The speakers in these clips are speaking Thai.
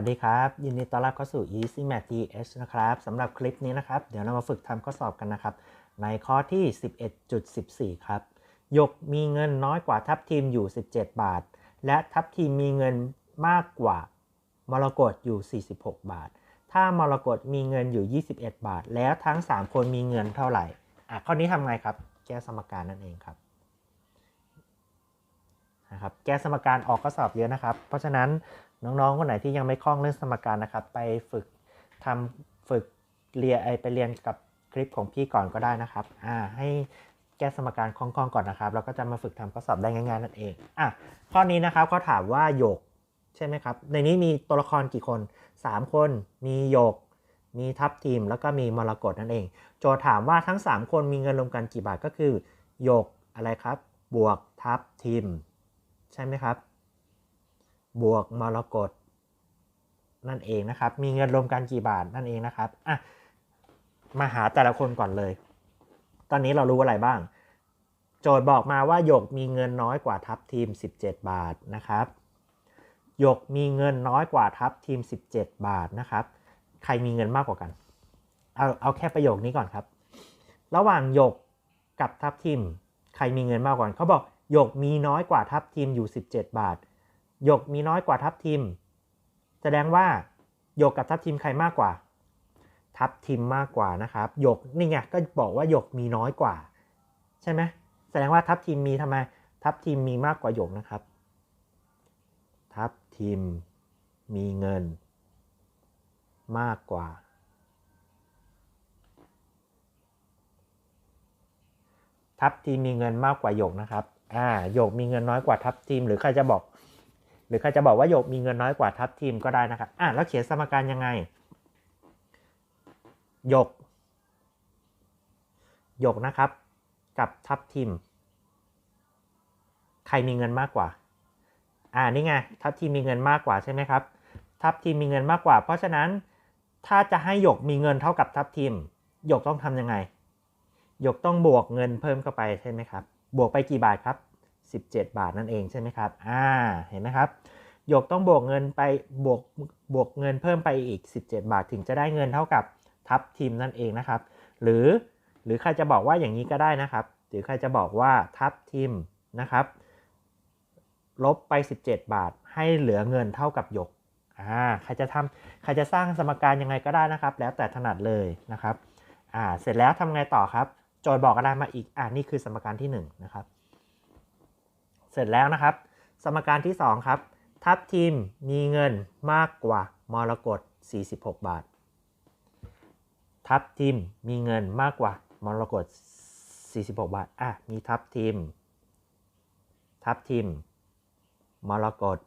วัสดีครับ ยินดีต้อนรับเข้าสู่ Easy Math TH นะครับสำหรับคลิปนี้นะครับ เดี๋ยวเรามาฝึกทำข้อสอบกันนะครับ ในข้อที่ 11.14 ครับหยกมีเงินน้อยกว่าทัพทีมอยู่ 17 บาท และทัพทีมมีเงินมากกว่ามรกตอยู่ 46 บาท ถ้ามรกตมีเงินอยู่ 21 บาท แล้วทั้ง 3 คนมีเงินเท่าไหร่อะข้อนี้ทำไงครับ แก้สมการนั่นเองครับนะครับแก้สมการออกข้อสอบเยอะนะครับ เพราะฉะนั้น น้องๆคนไหนที่ยังไม่คล่องเรื่องสมการนะครับ ไปฝึกทำฝึกเรียนไปเรียนกับคลิปของพี่ก่อนก็ได้นะครับอ่าให้แก้สมการคล่องๆก่อนนะครับแล้วก็จะมาฝึกทำข้อสอบได้ง่ายๆนั่นเองอะข้อนี้นะครับเขาถามว่าหยกใช่ไหมครับ ในนี้มีตัวละครกี่คน 3 คนมีหยก มีทัพทีม แล้วก็มีมรกตนั่นเอง โจทย์ถามว่าทั้ง 3 คนมีเงินรวมกันกี่บาทก็คือหยกอะไรครับ บวกทัพทีม ใช่ไหมครับ บวกมรกตนั่นเองนะครับ มีเงินรวมกันกี่บาทนั่นเองนะครับอะมาหาแต่ละคนก่อนเลย ตอนนี้เรารู้อะไรบ้าง โจทย์บอกมาว่าหยกมีเงินน้อยกว่าทัพทีม 17 บาทนะครับหยกมีเงินน้อยกว่าทัพทีม 17 บาทนะครับ ใครมีเงินมากกว่ากัน เอาเอาแค่ประโยคนี้ก่อนครับ ระหว่างหยกกับทัพทีม ใครมีเงินมากกว่ากันเขาบอกหยกมีน้อยกว่าทัพทีมอยู่ 17 บาท หยกมีน้อยกว่าทัพทีมแสดงว่าหยกกับทัพทีมใครมากกว่า ทัพทีมมากกว่านะครับหยกนี่ไงก็บอกว่าหยกมีน้อยกว่า ใช่ไหมแสดงว่าทัพทีมมีทำไมทัพทีมมีมากกว่าหยกนะครับ ทัพทีมมีเงิน มากกว่า ทัพทีมมีเงินมากกว่าหยกนะครับ อ่าหยกมีเงินน้อยกว่าทัพทีม หรือใครจะบอก หรือใครจะบอกว่าหยกมีเงินน้อยกว่าทัพทีมก็ได้นะครับอ่าแล้วเขียนสมการยังไงหยกหยกนะครับ กับทัพทีม ใครมีเงินมากกว่า อ่านี่ไงทัพทีมมีเงินมากกว่าใช่ไหมครับ ทัพทีมมีเงินมากกว่า เพราะฉะนั้นถ้าจะให้หยกมีเงินเท่ากับทัพทีมหยกต้องทำยังไงหยกต้องบวกเงินเพิ่มเข้าไปใช่ไหมครับ บวกไปกี่บาทครับ 17 บาทนั่นเองใช่ไหมครับ อ่า เห็นไหมครับ หยกต้องบวกเงินไปบวกบวกเงินเพิ่มไปอีก 17 บาทถึงจะได้เงินเท่ากับทัพทีมนั่นเองนะครับ หรือหรือใครจะบอกว่าอย่างนี้ก็ได้นะครับ หรือใครจะบอกว่าทัพทีมนะครับ ลบไป 17 บาท ให้เหลือเงินเท่ากับหยก อ่า ใครจะทำใครจะสร้างสมการยังไงก็ได้นะครับ แล้วแต่ถนัดเลยนะครับ อ่า เสร็จแล้วทำไงต่อครับ โจทย์บอกอะไรมาอีก อ่านี่คือสมการที่1นะครับ เสร็จแล้วนะครับ สมการที่ 2 ครับ ทัพทีมมีเงินมากกว่ามรกต46 บาท ทัพทีมมีเงินมากกว่ามรกต46 บาท อะ มีทัพทีม ทัพทีม มรกต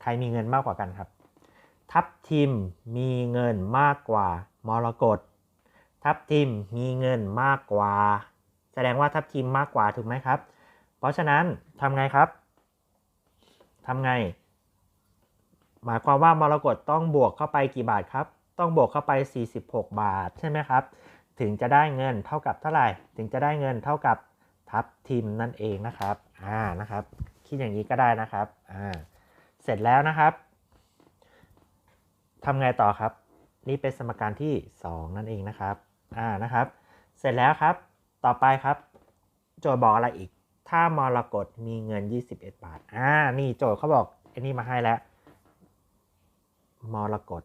ใครมีเงินมากกว่ากันครับ ทัพทีมมีเงินมากกว่ามรกต ทัพทีมมีเงินมากกว่า แสดงว่าทัพทีมมากกว่าถูกไหมครับ เพราะฉะนั้นทำไงครับทำไง หมายความว่ามรกตต้องบวกเข้าไปกี่บาทครับ ต้องบวกเข้าไป 46 บาทใช่ไหมครับ ถึงจะได้เงินเท่ากับเท่าไหร่ ถึงจะได้เงินเท่ากับทัพทีมนั่นเองนะครับ อ่า นะครับ คิดอย่างนี้ก็ได้นะครับ อ่า เสร็จแล้วนะครับทำไงต่อครับ นี่เป็นสมการที่ 2 นั่นเองนะครับ อ่า นะครับ เสร็จแล้วครับ ต่อไปครับ โจทย์บอกอะไรอีก ถ้ามรกตมีเงิน 21 บาท อ่า นี่โจทย์เขาบอกไอ้นี่มาให้แล้ว มรกต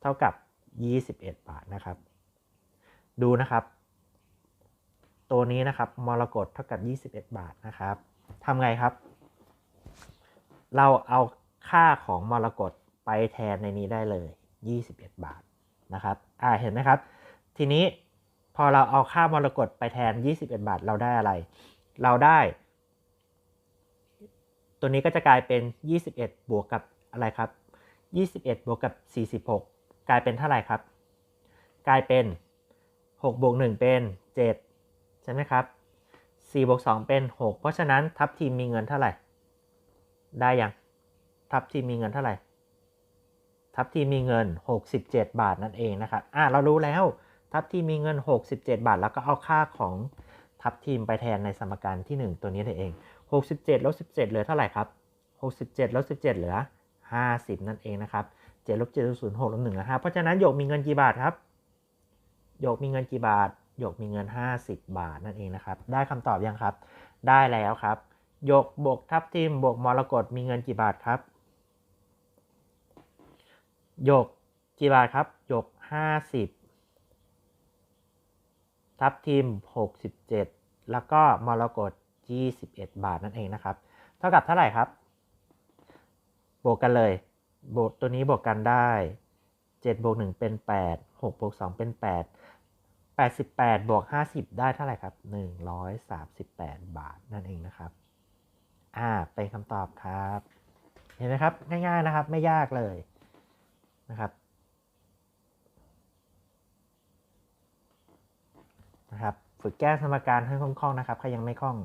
เท่ากับ 21 บาทนะครับ ดูนะครับ ตัวนี้นะครับ มรกตเท่ากับ 21 บาทนะครับทำไงครับ เราเอาค่าของมรกตไปแทนในนี้ได้เลย 21 บาทนะครับ อ่า เห็นไหมครับ ทีนี้พอเราเอาค่ามรกตไปแทน 21 บาท เราได้อะไร เราได้ ตัวนี้ก็จะกลายเป็น 21 บวกกับอะไรครับ 21 บวกกับ 46 กลายเป็นเท่าไหร่ครับ กลายเป็น 6 บวก 1 เป็น 7 ใช่ไหมครับ 4 บวก 2 เป็น 6 เพราะฉะนั้นทัพทีมมีเงินเท่าไหร่ ได้ยังทัพทีมมีเงินเท่าไหร่ ทัพทีมมีเงิน 67 บาทนั่นเองนะครับ อ่าเรารู้แล้วทัพทีมมีเงิน 67 บาท แล้วก็เอาค่าของ ทัพทีมไปแทนในสมการที่ 1 ตัวนี้เอง 67ลบ17 เหลือเท่าไหร่ครับ 67ลบ17 เหลือ 50 นั่นเองนะครับ7ลบ7ลบ0 6ลบ1และ5เพราะฉะนั้นหยกมีเงินกี่บาทครับหยกมีเงินกี่บาทหยกมีเงิน 50 บาทนั่นเองนะครับ ได้คำตอบยังครับ ได้แล้วครับหยกบวกทับทิมบวกมรกตมีเงินกี่บาทครับหยกกี่บาทครับหยก50 ทับทิม 67 แล้วก็มรกต21 บาทนั่นเองนะครับ เท่ากับเท่าไหร่ครับ บวกกันเลยบวกตัวนี้บวกกันได้7บวก1เป็น 8 6บวก2เป็น 8 88 บวก 50 ได้เท่าไหร่ครับ 138 บาทนั่นเองนะครับ อ่า เป็นคำตอบครับ เห็นไหมครับ ง่ายๆนะครับ ไม่ยากเลยนะครับ นะครับ ฝึกแก้สมการให้คล่องๆนะครับ ใครยังไม่คล่อง